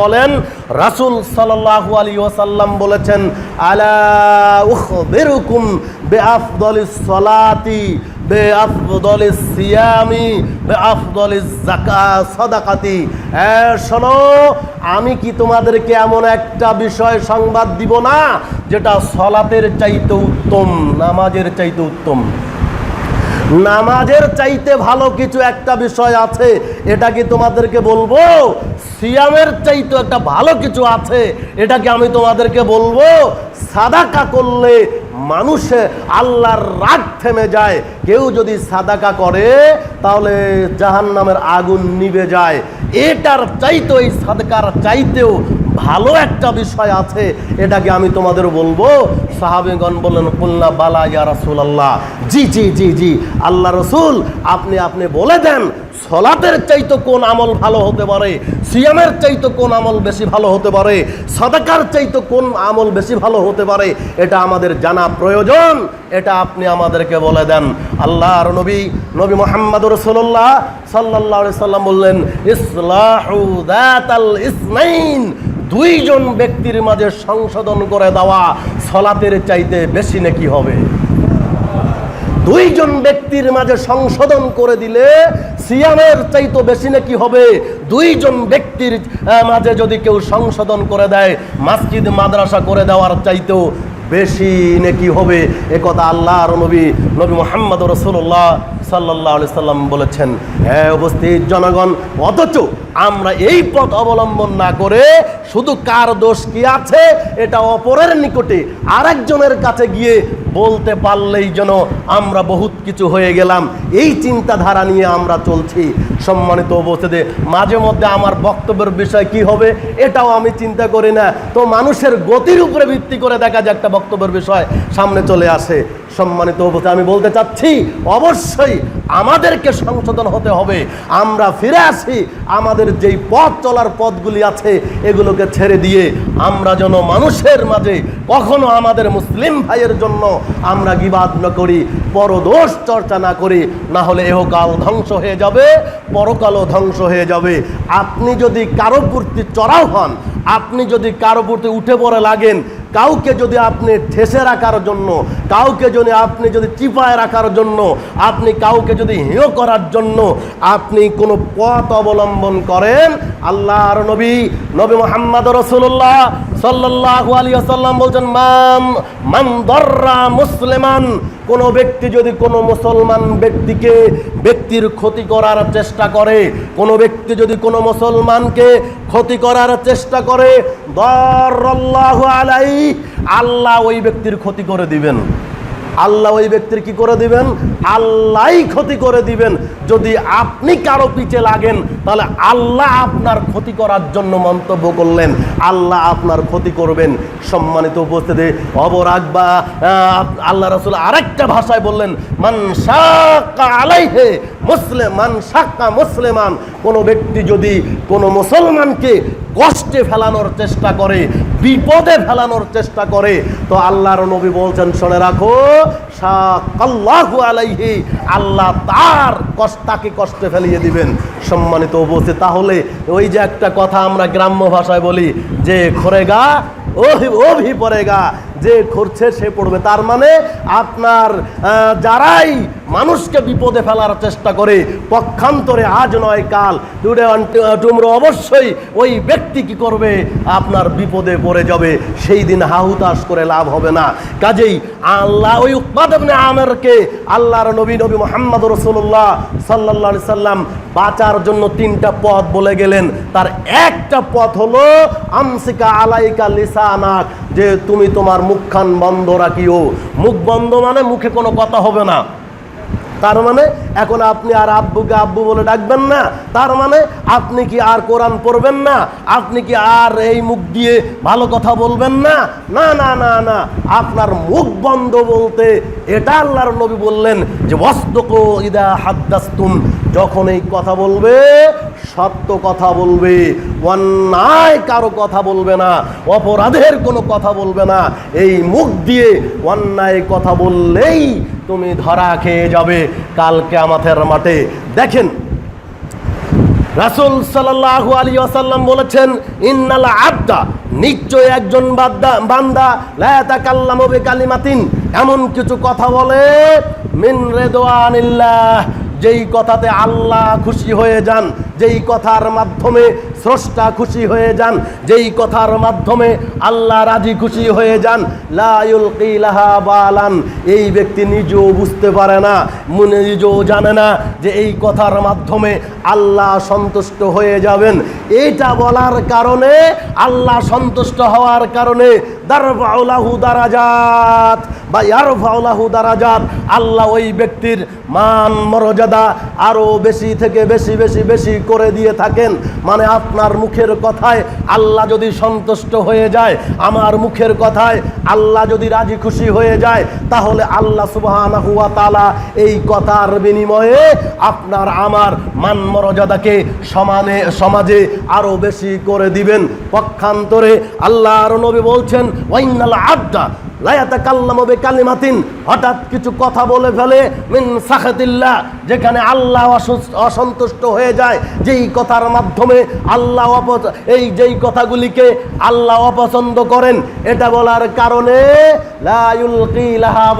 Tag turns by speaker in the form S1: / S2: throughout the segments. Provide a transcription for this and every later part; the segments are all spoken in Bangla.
S1: বলেন, রাসুল সাল্লাল্লাহু আলাইহি ওয়াসাল্লাম বলেছেন বিআফদলিস সালাতি সিয়ামি যাকা সাদাকাতি। শোনো, আমি কি তোমাদেরকে এমন একটা বিষয় সংবাদ দিব না, যেটা সলাতের চাইতে উত্তম, নামাজের চাইতে উত্তম? নামাজের চাইতে ভালো কিছু একটা বিষয় আছে, এটা কি তোমাদেরকে বলব? সিয়ামের চাইতে একটা ভালো কিছু আছে, এটা কি আমি তোমাদেরকে বলব? সাদাকা করলে মানুষে আল্লাহর রাগ থেমে যায়। কেউ যদি সাদাকা করে, তাহলে জাহান নামের আগুন নিভে যায়। এটার চাইতে এই সাদকার চাইতেও ভালো একটা বিষয় আছে, এটাকে আমি তোমাদের বলব। সাহাবেগণ বললেন, কুল্লা বালা ইয়া রাসুল আল্লাহ জি জি জি জি। আল্লাহ রসুল, আপনি আপনি বলে দেন সলাতের চাইতো কোন আমল ভালো হতে পারে? সিয়ামের চাইতো কোন আমল বেশি ভালো হতে পারে? সাদাকার চাইতো কোন আমল বেশি ভালো হতে পারে? এটা আমাদের জানা প্রয়োজন। এটা আপনি আমাদেরকে বলে দেন। আল্লাহর নবী নবী মোহাম্মদ রসুল্লাহ সাল্লাহ সাল্লাম বললেন, ইসলাহু দাতাল ইসনাইন দুইজন ব্যক্তির মাঝে সংশোধন করে দেওয়া সলাতের চাইতে বেশি নাকি হবে। দুইজন ব্যক্তির মাঝে সংশোধন করে দিলে সিয়ামের চাইতো বেশি নাকি হবে? দুইজন ব্যক্তির মাঝে যদি কেউ সংশোধন করে দেয়, মাসজিদ, মাদ্রাসা করে দেওয়ার চাইতেও বেশি নাকি হবে? একথা আল্লাহ আল্লাহর নবী নবী মোহাম্মদ রসুল্লাহ সাল্লাহ সাল্লাম বলেছেন হ্যাঁ উপস্থিত জনগণ, অথচ আমরা এই পথ অবলম্বন না করে শুধু কার দোষ কি আছে, এটা অপরের নিকটে আরেকজনের কাছে গিয়ে বলতে পারলেই যেন আমরা বহুত কিছু হয়ে গেলাম। এই চিন্তাধারা নিয়ে আমরা চলছি। সম্মানিত উপস্থিতি, মাঝে মধ্যে আমার বক্তব্যের বিষয় কি হবে, এটাও আমি চিন্তা করি না। তো মানুষের গতির উপরে ভিত্তি করে দেখা যায় একটা বক্তব্যের বিষয় সামনে চলে আসে। সম্মানিত উপস্থিতি আমি বলতে চাচ্ছি, অবশ্যই আমাদেরকে সংশোধন হতে হবে। আমরা ফিরে আসি, আমাদের যেই পথ চলার পথগুলি আছে, এগুলোকে ছেড়ে দিয়ে আমরা যেন মানুষের মাঝে, কখনো আমাদের মুসলিম ভাইয়ের জন্য আমরা গিবাদ না করি, পরদোষ চর্চা না করি, না হলে এহকাল ধ্বংস হয়ে যাবে, পরকালও ধ্বংস হয়ে যাবে। আপনি যদি কারও প্রতি চড়াও হন, আপনি যদি কারও প্রতি উঠে পড়ে লাগেন কাউকে যদি আপনি ঠেসে রাখার জন্য, কাউকে যদি আপনি যদি চিপায় রাখার জন্য, আপনি কাউকে যদি হেয় করার জন্য আপনি কোনো পথ অবলম্বন করেন, আল্লাহর নবী নবী মোহাম্মদ রসুল্লাহ সাল্লাহ আলী আসাল্লাম বলছেন, মাম, মান দররা মুসলিমান। কোনো ব্যক্তি যদি কোনো মুসলমান ব্যক্তিকে ব্যক্তির ক্ষতি করার চেষ্টা করে, কোনো ব্যক্তি যদি কোনো মুসলমানকে ক্ষতি করার চেষ্টা করে, দর্রাল্লাহু আলাই আল্লাহ ওই ব্যক্তির ক্ষতি করে দিবেন। আল্লাহ ওই ব্যক্তির কি করে দিবেন? আল্লাহ ক্ষতি করে দিবেন। যদি আপনি কারও পিছে লাগেন, তাহলে আল্লাহ আপনার ক্ষতি করার জন্য মন্তব্য করলেন। আল্লাহ আপনার ক্ষতি করবেন। সম্মানিত উপস্থিতি, অবরাগ বা আল্লাহ রসুল আরেকটা ভাষায় বললেন মানসা আলাই আলাইহে মুসলিম সাক্কা মুসলিমান, কোনো ব্যক্তি যদি কোনো মুসলমানকে কষ্টে ফেলানোর চেষ্টা করে, বিপদে ফেলানোর চেষ্টা করে, তো আল্লাহর নবী বলছেন, শুনে রাখো শাকাল্লাহু আলাইহি, আল্লাহ তার কষ্ট তাকে কষ্টে ফেলিয়ে দিবেন। সম্মানিত উপস্থিত, তাহলে ওই যে একটা কথা আমরা গ্রাম্য ভাষায় বলি, যে খোরেগা ওহি ওভি পড়েগা যে করছে সে পড়বে। তার মানে আপনার যারাই মানুষকে বিপদে ফেলার চেষ্টা করে, পক্ষান্তরে আজ নয় কাল। টুডে টুমরো অবশ্যই ওই ব্যক্তি কি করবে? আপনার বিপদে পড়ে যাবে। সেই দিন হাহুতাশ করে লাভ হবে না। কাজেই আল্লাহ, ওই উৎপাদনে আমেরকে আল্লাহর নবী নবী মোহাম্মদ রসুল্লাহ সাল্লাহ সাল্লাম বাঁচার জন্য তিনটা পথ বলে গেলেন। তার একটা পথ হলো, আমসিকা আলাইকা লিসানাক, যে তুমি তোমার মুখখান বন্ধ রাখিও। মুখ বন্ধ মানে মুখে কোনো কথা হবে না। তার মানে এখন আপনি আর আব্বুকে আব্বু বলে ডাকবেন না। তার মানে আপনি কি আর কোরআন পড়বেন না? আপনি কি আর এই মুখ দিয়ে ভালো কথা বলবেন না? না না না না। আপনার মুখ বন্ধ বলতে এটা আল্লাহর নবী বললেন যে বস্তক ইদা হাদ্দাস্তুম। যখন এই কথা বলবে, সত্য কথা বলবে, অন্যায় কারও কথা বলবে না, অপরাধের কোনো কথা বলবে না, এই মুখ দিয়ে অন্যায় কথা বললেই তুমি ধরা খেয়ে যাবে কালকে আমাদের মাঠে। দেখেন, রাসূল সাল্লাল্লাহু আলাইহি আসাল্লাম বলেছেন, ইন্নাল আবদা নিশ্চয় একজন বান্দা বান্দা, লা ইয়াতাকাল্লামু বিকালিমাতিন। এমন কিছু কথা বলে, মিন রিদওয়ানিল্লাহ। যেই কথাতে আল্লাহ খুশি হয়ে যান, যেই কথার মাধ্যমে স্রষ্টা খুশি হয়ে যান, যেই কথার মাধ্যমে আল্লাহ রাজি খুশি হয়ে যান লায়ুল কিলাহা বালান। এই ব্যক্তি নিজেও বুঝতে পারে না, মনে নিজেও জানে না যে এই কথার মাধ্যমে আল্লাহ সন্তুষ্ট হয়ে যাবেন। এইটা বলার কারণে, আল্লাহ সন্তুষ্ট হওয়ার কারণে দারবাউলাহু দারাজাত, বা ইয়ারফাউলাহু দারাজাত। আল্লাহ ওই ব্যক্তির মান মর্যাদা আরও বেশি থেকে বেশি বেশি বেশি করে দিয়ে থাকেন। মানে আপনার মুখের কথায় আল্লাহ যদি সন্তুষ্ট হয়ে যায়, আমার মুখের কথায় আল্লাহ যদি রাজি খুশি হয়ে যায়, তাহলে আল্লাহ সুবহানাহু ওয়া তাআলা এই কথার বিনিময়ে আপনার আমার মান মর্যাদাকে সমানে, সমাজে আরও বেশি করে দিবেন। পক্ষান্তরে আল্লাহর নবী বলছেন وإن العبد আবদা লায়াতাকাল্লামু বিকালিমাতিন, হঠাৎ কিছু কথা বলে ফেলে, মিন সাখাতিল্লাহ, যেখানে আল্লাহ অসন্তুষ্ট হয়ে যায়। যেই কথার মাধ্যমে আল্লাহ অপ- এই যেই কথাগুলিকে আল্লাহ অপছন্দ করেন, এটা বলার কারণে লা ইউলকি লাহা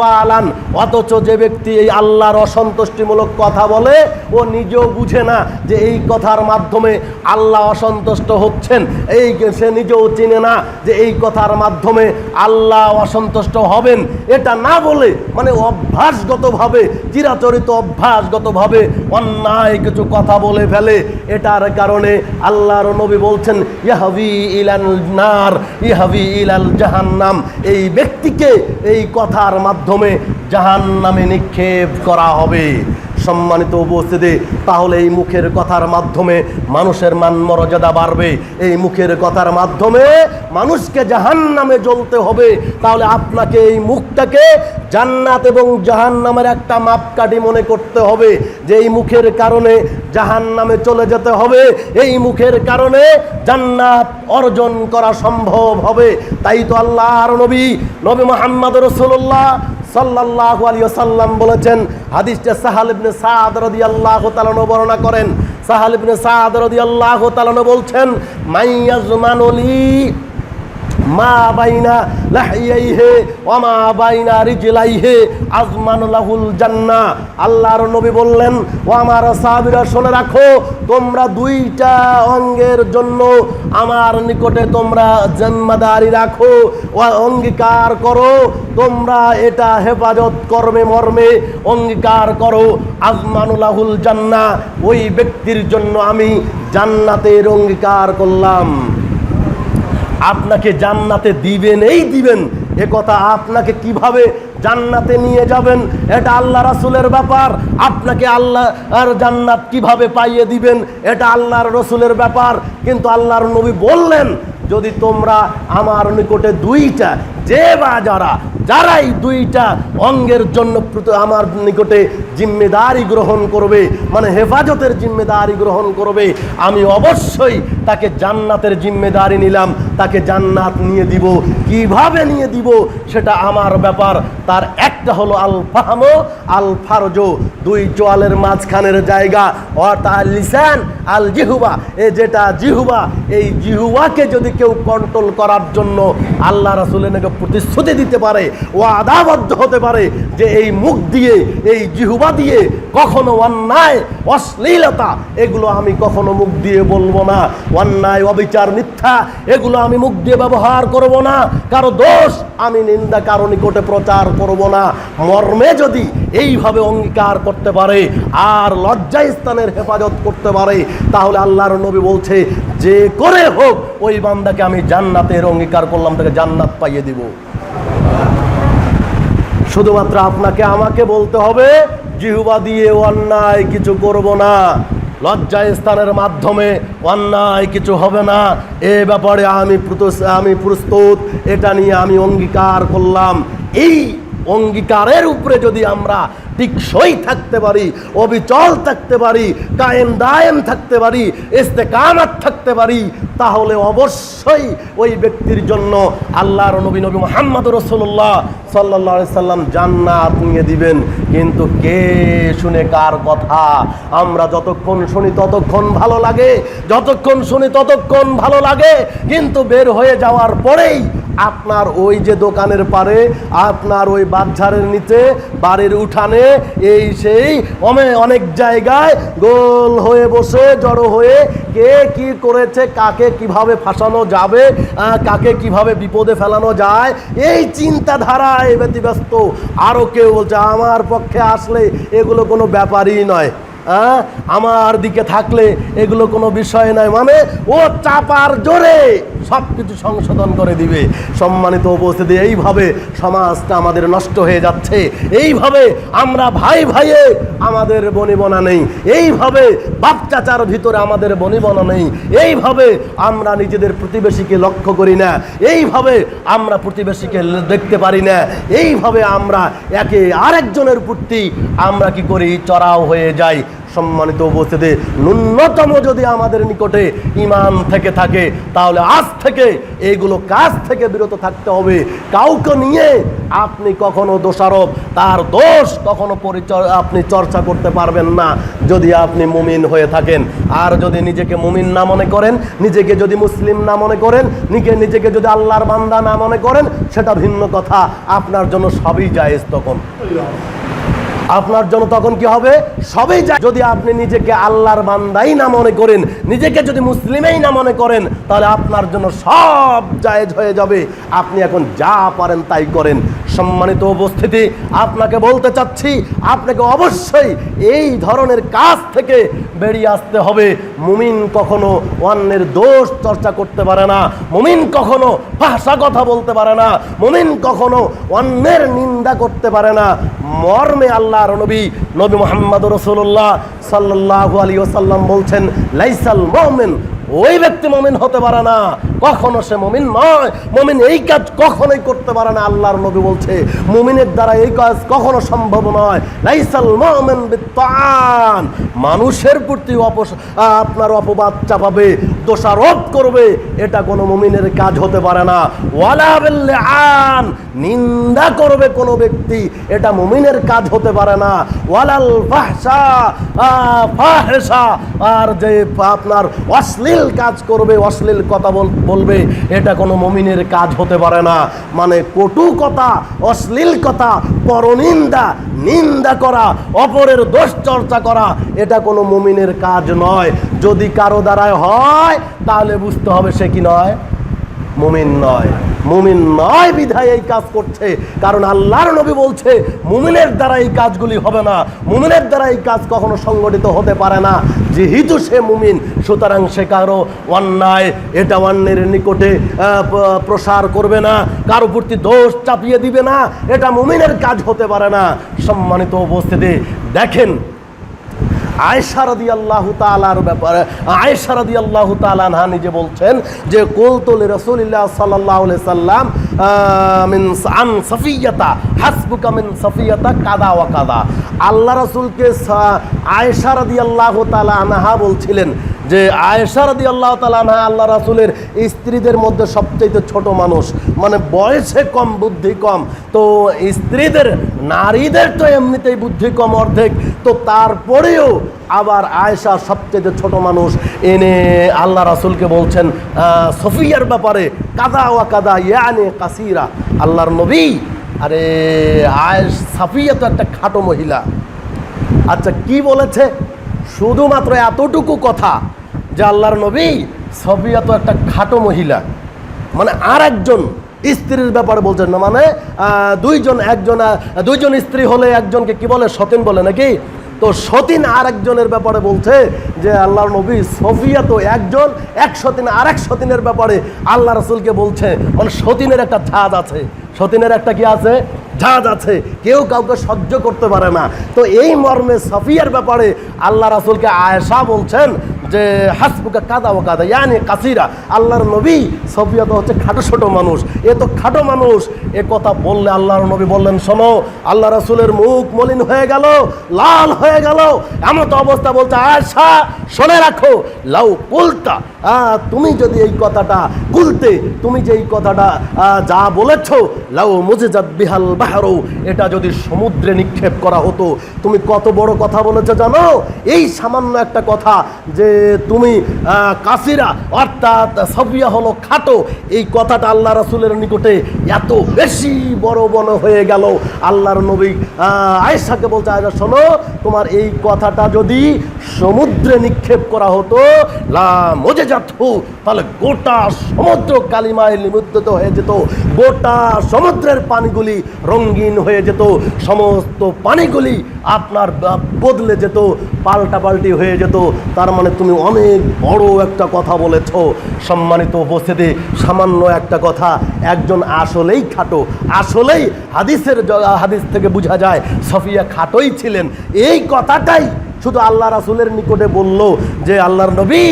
S1: অথচ যে ব্যক্তি এই আল্লাহর অসন্তুষ্টিমূলক কথা বলে, ও নিজেও বুঝে না যে এই কথার মাধ্যমে আল্লাহ অসন্তুষ্ট হচ্ছেন। এই সে নিজেও চিনে না যে এই কথার মাধ্যমে আল্লাহ অসন্তুষ্ট হবেন। এটা না বলে মানে অভ্যাসগতভাবে, চিরাচরিত অভ্যাসগতভাবে অন্যায় কিছু কথা বলে ফেলে। এটার কারণে আল্লাহর নবী বলছেন ইহাবি ইলাল নার ইহাবি ইলাল জাহান্নাম। এই ব্যক্তিকে এই কথার মাধ্যমে জাহান্নামে নিক্ষেপ করা হবে। সম্মানিত উপস্থিতি, তাহলে এই মুখের কথার মাধ্যমে মানুষের মান মর্যাদা বাড়বে। এই মুখের কথার মাধ্যমে মানুষকে জাহান নামে জ্বলতে হবে। তাহলে আপনাকে এই মুখটাকে জান্নাত এবং জাহান নামের একটা মাপকাঠি মনে করতে হবে যে এই মুখের কারণে জাহান নামে চলে যেতে হবে। এই মুখের কারণে জান্নাত অর্জন করা সম্ভব হবে। তাই তো আল্লাহর নবী নবী মোহাম্মদ রসুল্লাহ সাল্লাল্লাহু আলাইহি সাল্লাম বলেছেন, হাদিসটা সাহাল ইবনে সাদ রাদিয়াল্লাহু তাআলা বর্ণনা করেন। সাহাল ইবনে সাদ রাদিয়াল্লাহু তাআলা বলছেন, মাইয়াজমানুলি মা বাইনা লাহিয়াইহে ওয়া মা বাইনা রিজলাইহে আজমানু লাহুল জান্নাহ। আল্লাহর নবী বললেন, ও আমার সাহাবীরা, শুনে রাখো, তোমরা দুইটা অঙ্গের জন্য আমার নিকটে তোমরা জিম্মাদারি রাখো, ও অঙ্গীকার করো, তোমরা এটা হেফাজত কর্মে মর্মে অঙ্গীকার করো। আজমানুলাহুল জান্না ওই ব্যক্তির জন্য আমি জান্নাতের অঙ্গীকার করলাম। আপনাকে জান্নাতে দিবেন, এই দিবেন। এ কথা আপনাকে কীভাবে জান্নাতে নিয়ে যাবেন? এটা আল্লাহ রসুলের ব্যাপার। আপনাকে আল্লাহ আর জান্নাত কীভাবে পাইয়ে দিবেন? এটা আল্লাহর রসুলের ব্যাপার। কিন্তু আল্লাহর নবী বললেন, যদি তোমরা আমার নিকটে দুইটা যে বা যারা, যারাই দুইটা অঙ্গের জন্য আমার নিকটে জিম্মেদারি গ্রহণ করবে মানে হেফাজতের জিম্মেদারি গ্রহণ করবে, আমি অবশ্যই তাকে জান্নাতের জিম্মেদারি নিলাম, তাকে জান্নাত নিয়ে দিব। কীভাবে নিয়ে দিব সেটা আমার ব্যাপার। তার একটা হলো আল ফাহামো আল ফারজো দুই চোয়ালের মাঝখানের জায়গা, অর্থাৎ লিসান আল জিহুবা এ যেটা জিহুবা, এই জিহুবাকে যদি কেউ কন্ট্রোল করার জন্য আল্লাহ রাসুলের প্রতিশ্রুতি দিতে পারে ও আদাবদ্ধ হতে পারে যে এই মুখ দিয়ে, এই জিহুবা দিয়ে কখনো অন্যায়, অশ্লীলতা, এগুলো আমি কখনো মুখ দিয়ে বলব না। অন্যায়, অবিচার, মিথ্যা, এগুলো আমি মুখ দিয়ে ব্যবহার করব না। কারও দোষ আমি নিন্দা কারও নিকটে প্রচার করব না। মর্মে যদি এইভাবে অঙ্গীকার করতে পারে, আর লজ্জা স্থানের হেফাজত করতে পারে, তাহলে আল্লাহর নবী বলছে যে করে হোক, ওই বান্দাকে আমি জান্নাতের অঙ্গীকার করলাম, তাকে জান্নাত পাইয়ে দিব। শুধুমাত্র আপনাকে আমাকে বলতে হবে, জিহুবা দিয়ে অন্যায় কিছু করব না। লজ্জা স্থানের মাধ্যমে অন্যায় কিছু হবে না। এ ব্যাপারে আমি আমি প্রস্তুত, এটা নিয়ে আমি অঙ্গীকার করলাম। এই অঙ্গীকারের উপরে যদি আমরা টিকসই থাকতে পারি, অবিচল থাকতে পারি, কায়েম দায়েম থাকতে পারি, ইস্তেকামাত থাকতে পারি, তাহলে অবশ্যই ওই ব্যক্তির জন্য আল্লাহর নবী নবী মোহাম্মদ রসুল্লাহ সাল্লাহ সাল্লাম জান্নাত নিয়ে দিবেন। কিন্তু কে শুনে কার কথা? আমরা যতক্ষণ শুনি ততক্ষণ ভালো লাগে, যতক্ষণ শুনি ততক্ষণ ভালো লাগে, কিন্তু বের হয়ে যাওয়ার পরেই আপনার ওই যে দোকানের পারে, আপনার ওই বাচ্চারের নিচে, বাড়ির উঠানে, এই সেই অনেক জায়গায় গোল হয়ে বসে, জড়ো হয়ে কে কি করেছে, কাকে কীভাবে ফাঁসানো যাবে কাকে কীভাবে বিপদে ফেলানো যায়, এই চিন্তাধারায় ব্যতিব্যস্ত। আরও কেউ বলছে, আমার পক্ষে আসলে এগুলো কোনো ব্যাপারই নয়। হ্যাঁ? আমার দিকে থাকলে এগুলো কোনো বিষয় নয়। মানে ও চাপার জোরে সব কিছু সংশোধন করে দিবে। সম্মানিত উপস্থিতি, এইভাবে সমাজটা আমাদের নষ্ট হয়ে যাচ্ছে। এইভাবে আমরা ভাই ভাইয়ে আমাদের বনিবনা নেই। এইভাবে বাপ চাচার ভিতরে আমাদের বনিবনা নেই। এইভাবে আমরা নিজেদের প্রতিবেশীকে লক্ষ্য করি না। এইভাবে আমরা প্রতিবেশীকে দেখতে পারি না। এইভাবে আমরা একে আরেকজনের প্রতি আমরা কি করি? চড়াও হয়ে যাই। সম্মানিত উপস্থিতি। ন্যূনতম যদি আমাদের নিকটে ইমান থেকে থাকে, তাহলে আজ থেকে এইগুলো কাজ থেকে বিরত থাকতে হবে। কাউকে নিয়ে আপনি কখনো দোষারোপ, তার দোষ কখনো পরিচয়, আপনি চর্চা করতে পারবেন না যদি আপনি মুমিন হয়ে থাকেন। আর যদি নিজেকে মুমিন না মনে করেন, নিজেকে যদি মুসলিম না মনে করেন, নিজে নিজেকে যদি আল্লাহর বান্দা না মনে করেন, সেটা ভিন্ন কথা। আপনার জন্য সবই জায়েজ তখন। আপনার জন্য তখন কি হবে? সবই যায়। যদি আপনি নিজেকে আল্লাহর বান্দাই না মনে করেন, নিজেকে যদি মুসলিমেই না মনে করেন, তাহলে আপনার জন্য সব জায়েজ হয়ে যাবে। আপনি এখন যা পারেন তাই করেন। সম্মানিত উপস্থিতি, আপনাকে বলতে চাচ্ছি, আপনাকে অবশ্যই এই ধরনের কাজ থেকে বেরিয়ে আসতে হবে। মুমিন কখনো অন্যের দোষ চর্চা করতে পারে না, মুমিন কখনো ভাষা কথা বলতে পারে না, মুমিন কখনো অন্যের নিন্দা করতে পারে না। মর্মে আল্লাহর নবী নবী মোহাম্মদ রসুল্লাহ আলী ওসাল্লাম বলছেন, লাইসাল ওই ব্যক্তি মমিন হতে পারে না। কখনো সে মমিন নয়। মমিন এই কাজ কখনোই করতে পারে না, আল্লাহর নবী বলছে। মুমিনের দ্বারা এই কাজ কখনো সম্ভব নয়। লাইসাল মোমেন বিত্তান। মানুষের প্রতি অপস আপনার অপবাদ চাপাবে, দোষারোপ করবে। এটা কোনো মমিনের কাজ হতে পারে না। ওয়ালা আন নিন্দা করবে কোনো ব্যক্তি। এটা মুমিনের কাজ হতে পারে না। ওয়ালাল ফাহসা ফাহেসা আর যে আপনার অশ্লীল কাজ করবে, অশ্লীল কথা বল- বলবে, এটা কোনো মুমিনের কাজ হতে পারে না। মানে কটু কথা, অশ্লীল কথা, পরনিন্দা, নিন্দা করা, অপরের দোষ চর্চা করা, এটা কোনো মুমিনের কাজ নয়। যদি কারও দ্বারায় হয়, তাহলে বুঝতে হবে সে কি নয়। মুমিন নয়। মুমিন নয় বিধায় এই কাজ করছে। কারণ আল্লাহর নবী বলছে, মুমিনের দ্বারা এই কাজগুলি হবে না। মুমিনের দ্বারা এই কাজ কখনো সংগঠিত হতে পারে না। যেহেতু সে মুমিন, সুতরাং সে কারও অন্যায়, এটা অন্যের নিকটে প্রসার করবে না। কারও প্রতি দোষ চাপিয়ে দিবে না। এটা মুমিনের কাজ হতে পারে না। সম্মানিত উপস্থিতি, দেখেন আয়সারদি আল্লাহ তালার ব্যাপারে আয়সারদি আল্লাহ তালানহা নিজে বলছেন যে কোলতল রসুলিল্লাহ সাল্লাহ সাল্লাম মিন আন সফিয়তা, হাসবুকা মিন সফিয়তা কাদা ওয়া কাদা। আল্লাহ রসুলকে আয়সারদি আল্লাহ তালা আনহা বলছিলেন যে আয়েশারদি আল্লাহ তালানহা আল্লাহ রাসুলের স্ত্রীদের মধ্যে সবচেয়ে ছোট মানুষ। মানে বয়সে কম, বুদ্ধি কম। তো স্ত্রীদের, নারীদের তো এমনিতেই বুদ্ধি কম অর্ধেক। তো তারপরেও আবার আয়েশা সবচেয়ে ছোট মানুষ। এনে আল্লাহ রাসুলকে বলছেন সফিয়ার ব্যাপারে কাদা ওয়া কাদা ইয়ানে কাসিরা। আল্লাহর নবী, আরে আয়েশ, সাফিয়া তো একটা খাটো মহিলা। আচ্ছা কি বলেছে? শুধুমাত্র এতটুকু কথা। যে আল্লাহর নবী সফিয়া তো একটা খাটো মহিলা। মানে আর একজন স্ত্রীর ব্যাপারে বলছেন না মানে দুইজন একজন দুইজন স্ত্রী হলে একজনকে কি বলে? সতীন বলে নাকি? তো সতীন আর একজনের ব্যাপারে বলছে যে আল্লাহর নবী সফিয়া তো একজন, এক সতীন আর এক সতীনের ব্যাপারে আল্লাহ রসুলকে বলছে। মানে সতীনের একটা ছাদ আছে। সতীনের একটা কি আছে? জাহাজ আছে। কেউ কাউকে সহ্য করতে পারে না। তো এই মর্মে সফিয়ার ব্যাপারে আল্লাহ রাসুলকে আয়েশা বলছেন যে হাসবুকা কাদা ও কাদা, ইয়ানি কাসিরা, আল্লাহর নবী, সফিয়া তো হচ্ছে খাটো ছোটো মানুষ। এ তো খাটো মানুষ। এ কথা বললে আল্লাহর নবী বললেন, শোনো, আল্লাহ রসুলের মুখ মলিন হয়ে গেল, লাল হয়ে গেল। এমন তো অবস্থা বলছে আয়সা শোনে রাখো, লাউ কুলতা তুমি যদি এই কথাটা কুলতে তুমি যে এই কথাটা যা বলেছ, লাউ মুজিজাত বিহাল বাহারো, এটা যদি সমুদ্রে নিক্ষেপ করা হতো, তুমি কত বড় কথা বলেছ জানো? এই সামান্য একটা কথা যে তুমি কাসিরা অর্থাৎ সবিয়া হলো খাটো, এই কথাটা আল্লাহ রাসূলের নিকটে এত বেশি বড় বড় হয়ে গেল। আল্লাহর নবী আয়েশাকে বলছে আয়সা শোনো, তোমার এই কথাটা যদি সমুদ্রে নিক্ষেপ করা হতো। লা মজে যাত তাহলে গোটা সমুদ্র কালিমায় নিমজ্জিত হয়ে যেত। গোটা সমুদ্রের পানিগুলি রঙিন হয়ে যেত। সমস্ত পানিগুলি আপনার বদলে যেত, পাল্টাপাল্টি হয়ে যেত। তার মানে তুমি অনেক বড় একটা কথা বলেছ। সম্মানিত উপস্থিতি, সামান্য একটা কথা। একজন আসলেই খাটো। আসলেই হাদিসের হাদিস থেকে বোঝা যায়, সফিয়া খাটোই ছিলেন। এই কথাটাই শুধু আল্লাহ রাসুলের নিকটে বলল যে আল্লাহর নবী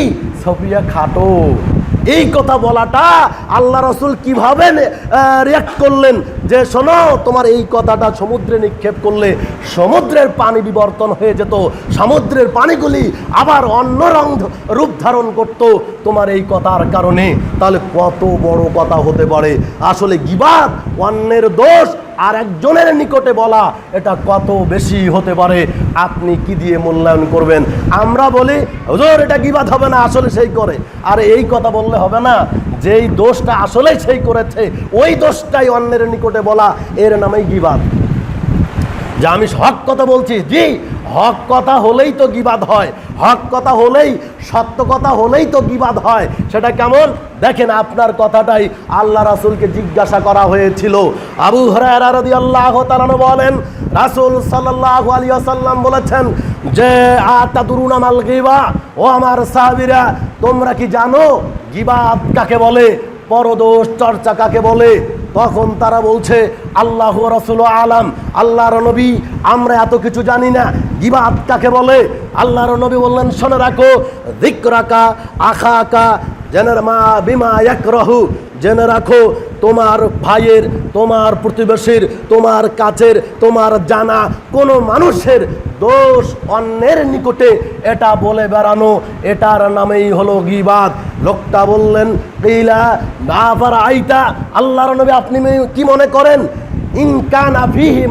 S1: সফিয়া খাটো। এই কথা বলাটা আল্লাহ রসুল কীভাবে রিয়াক্ট করলেন? যে শোনো, তোমার এই কথাটা সমুদ্রে নিক্ষেপ করলে সমুদ্রের পানি বিবর্তন হয়ে যেত। সমুদ্রের পানিগুলি আবার অন্য রং রূপ ধারণ করত তোমার এই কথার কারণে। তাহলে কত বড় কথা হতে পারে? আসলে গিবাদ, অন্যের দোষ আর একজনের নিকটে বলা, এটা কত বেশি হতে পারে? আপনি কি দিয়ে মূল্যায়ন করবেন? আমরা বলি, হুজুর, এটা গিবাদ হবে না, আসলে সেই করে। আর, এই কথা বললে হবে না। যেই দোষটা আসলেই সেই করেছে, ওই দোষটাই অন্যের নিকটে বলা, এর নামেই গিবাদ যে আমি হক কথা বলছি, জি, হক কথা হলেই তো গিবাদ হয়। হক কথা হলেই, সত্য কথা হলেই তো গিবাদ হয়। সেটা কেমন? দেখেন আপনার কথাটাই আল্লাহ রাসূলকে জিজ্ঞাসা করা হয়েছিল। আবু রাদিয়াল্লাহু তাআলা বলেন, রাসুল সাল্লাল্লাহু আলাইহি ওয়াসাল্লাম বলেছেন, যে আতাদুরুনা মাল গিবা, ও আমার সাহাবীরা, তোমরা কি জানো গিবাদ কাকে বলে? পরদোষ চর্চা কাকে বলে? তখন তারা বলছে আল্লাহ রসুল আলাম, আল্লাহর নবী, আমরা এত কিছু জানি না। গিবাদ কাকে বলে? আল্লাহর নবী বললেন, শোনে রাখো দিকরাকা আখা আকা জেনের মা বিমা এক রহু জেনে রাখো, তোমার ভাইয়ের, তোমার প্রতিবেশীর, তোমার কাছের, তোমার জানা কোনো মানুষের দোষ অন্যের নিকটে এটা বলে বেড়ানো, এটার নামেই হলো গিবাদ। লোকটা বললেন কিলা আবার আইতা আল্লাহর নবী, আপনি কি মনে করেন? ইনকান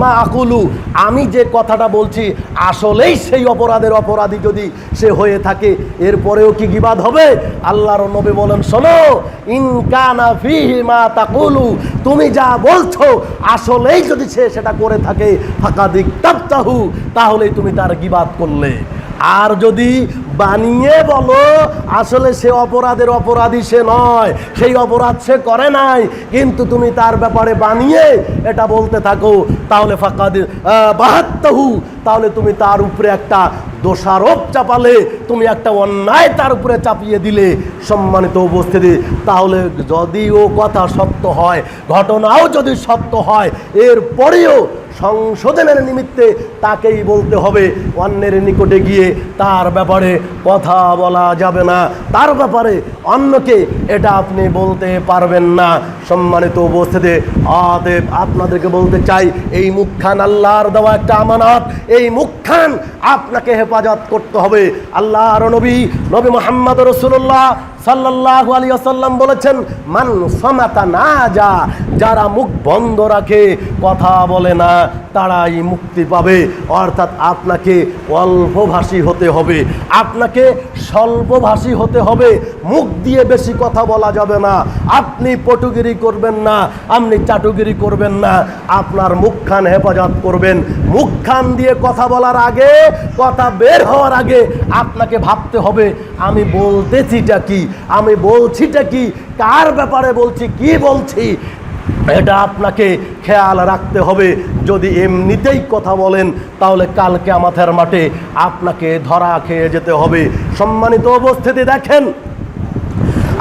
S1: মা আকুলু। আমি যে কথাটা বলছি, আসলেই সেই অপরাধের অপরাধী যদি সে হয়ে থাকে, এরপরেও কি গিবাদ হবে? আল্লাহর নবী বলেন, শোনো ইনকান মা তাকুলু, তুমি যা বলছো, আসলেই যদি সে সেটা করে থাকে ফাঁকা দিক তাহু তাহলেই তুমি তার গিবাদ করলে। আর যদি বানিয়ে বলো, আসলে সে অপরাধের অপরাধী সে নয়, সেই অপরাধ সে করে নাই, কিন্তু তুমি তার ব্যাপারে বানিয়ে এটা বলতে থাকো, তাহলে ফাঁকা বাহাত্তাহু, তাহলে তুমি তার উপরে একটা দোষারোপ চাপালে, তুমি একটা অন্যায় তার উপরে চাপিয়ে দিলে সম্মানিত উপস্থিতি। তাহলে যদি ও কথা সত্য হয়, ঘটনাও যদি সত্য হয়, এরপরেও সংশোধনের নিমিত্তে তাকেই বলতে হবে, অন্যের নিকটে গিয়ে তার ব্যাপারে কথা বলা যাবে না। তার ব্যাপারে অন্যকে এটা আপনি বলতে পারবেন না। সম্মানিত উপস্থিতি, অতএব আপনাদেরকে বলতে চাই, এই মুখখান আল্লাহর দেওয়া একটা আমানত, এই মুখখান আপনাকে হেফাজত করতে হবে। আল্লাহর নবী নবী মোহাম্মদ রসুল্লাহ সাল্লাল্লাহু আলাইহি ওয়াসাল্লাম বলেছেন, মান সমাতা না যা যারা মুখ বন্ধ রাখে, কথা বলে না, তারাই মুক্তি পাবে। অর্থাৎ আপনাকে অল্পভাষী হতে হবে। আপনাকে স্বল্পভাষী হতে হবে। মুখ দিয়ে বেশি কথা বলা যাবে না। আপনি পটুগিরি করবেন না, আপনি চাটুগিরি করবেন না। আপনার মুখখান হেফাজত করবেন। মুখখান দিয়ে কথা বলার আগে, কথা বের হওয়ার আগে আপনাকে ভাবতে হবে, আমি বলতেছিটা কি? আমি বলছিটা কি? কার ব্যাপারে বলছি? কি বলছি? এটা আপনাকে খেয়াল রাখতে হবে। যদি এমনিতেই কথা বলেন, তাহলে কালকে আমাদের মাঠে আপনাকে ধরা খেয়ে যেতে হবে। সম্মানিত অবস্থিতি দেখেন।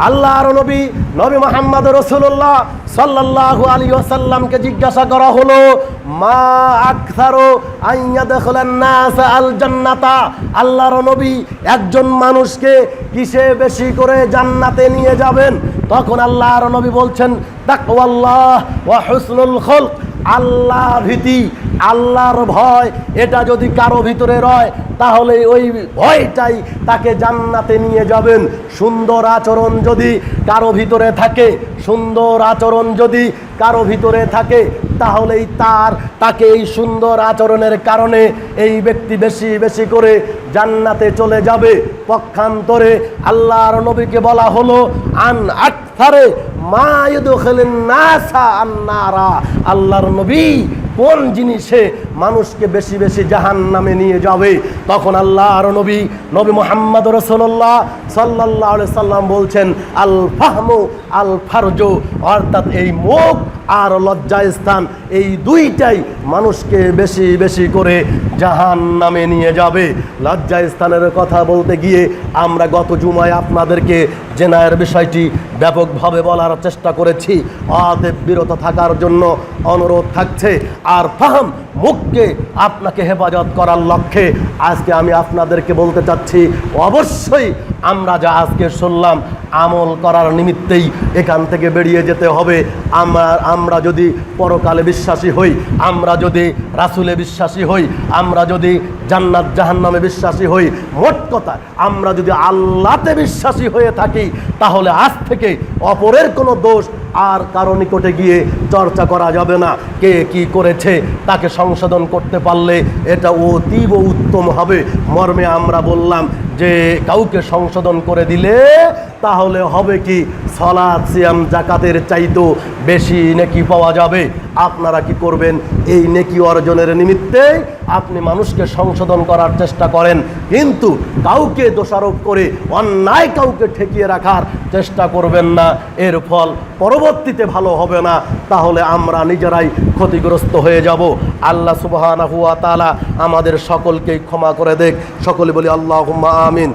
S1: আল্লাহর নবী নবী মোহাম্মদ রসুল্লাহ সাল্লাল্লাহু আলী ওসাল্লামকে জিজ্ঞাসা করা হলো, মা আকসারো আইয়া দেখলেন নাস আল জান্নাতা? আল্লাহর নবী একজন মানুষকে কিসে বেশি করে জান্নাতে নিয়ে যাবেন? তখন আল্লাহর নবী বলছেন, তাকওয়াল্লাহ ওয়া হুসনুল খলক। আল্লাহ ভীতি, আল্লাহর ভয়, এটা যদি কারও ভিতরে রয়, তাহলে ওই ভয়টাই তাকে জান্নাতে নিয়ে যাবেন। সুন্দর আচরণ যদি কারও ভিতরে থাকে, সুন্দর আচরণ যদি কারও ভিতরে থাকে, তাহলেই তার, তাকে এই সুন্দর আচরণের কারণে এই ব্যক্তি বেশি বেশি করে জান্নাতে চলে যাবে। পক্ষান্তরে আল্লাহর নবীকে বলা হলো, আন আকথারে আল্লাহর নবী কোন জিনিসে মানুষকে বেশি বেশি জাহান নামে নিয়ে যাবে? তখন আল্লাহর নবী নবী মোহাম্মদ রসোল্লাহ সাল্লাহ সাল্লাম বলছেন আল ফাহমু আল ফারজু অর্থাৎ এই মুখ আর লজ্জা স্থান, এই দুইটাই মানুষকে বেশি বেশি করে জাহান নামে নিয়ে যাবে। লজ্জা স্থানের কথা বলতে গিয়ে আমরা গত জুমায় আপনাদেরকে জেনায়ের বিষয়টি ব্যাপকভাবে বলার চেষ্টা করেছি। অদেব বিরত থাকার জন্য অনুরোধ থাকছে। আর ফাহাম মুখকে আপনাকে হেফাজত করার লক্ষ্যে আজকে আমি আপনাদেরকে বলতে চাচ্ছি, অবশ্যই আমরা যা আজকে শুনলাম আমল করার নিমিত্তেই এখান থেকে বেরিয়ে যেতে হবে। আমরা আমরা যদি পরকালে বিশ্বাসী হই, আমরা যদি রাসুলে বিশ্বাসী হই, আমরা যদি জান্নাত জাহান্নামে বিশ্বাসী হই, মোট কথা আমরা যদি আল্লাতে বিশ্বাসী হয়ে থাকি তাহলে আজ থেকে অপরের কোনো দোষ আর কারও নিকটে গিয়ে চর্চা করা যাবে না। কে কি করেছে, তাকে সংশোধন করতে পারলে এটা অতীব উত্তম হবে। মর্মে আমরা বললাম যে, কাউকে সংশোধন করে দিলে তাহলে হবে কি সলাদ সিয়াম, জাকাতের চাইতো বেশি নাকি পাওয়া যাবে? আপনারা কি করবেন? এই নেকি অর্জনের নিমিত্তে আপনি মানুষকে সংশোধন করার চেষ্টা করেন। কিন্তু কাউকে দোষারোপ করে, অন্যায় কাউকে ঠেকিয়ে রাখার চেষ্টা করবেন না। এর ফল পরবর্তীতে ভালো হবে না। তাহলে আমরা নিজেরাই ক্ষতিগ্রস্ত হয়ে যাব। আল্লাহ ওয়া আমাদের সকলকেই ক্ষমা করে দেখ। সকলে বলি, আল্লাহুম্মা আমিন।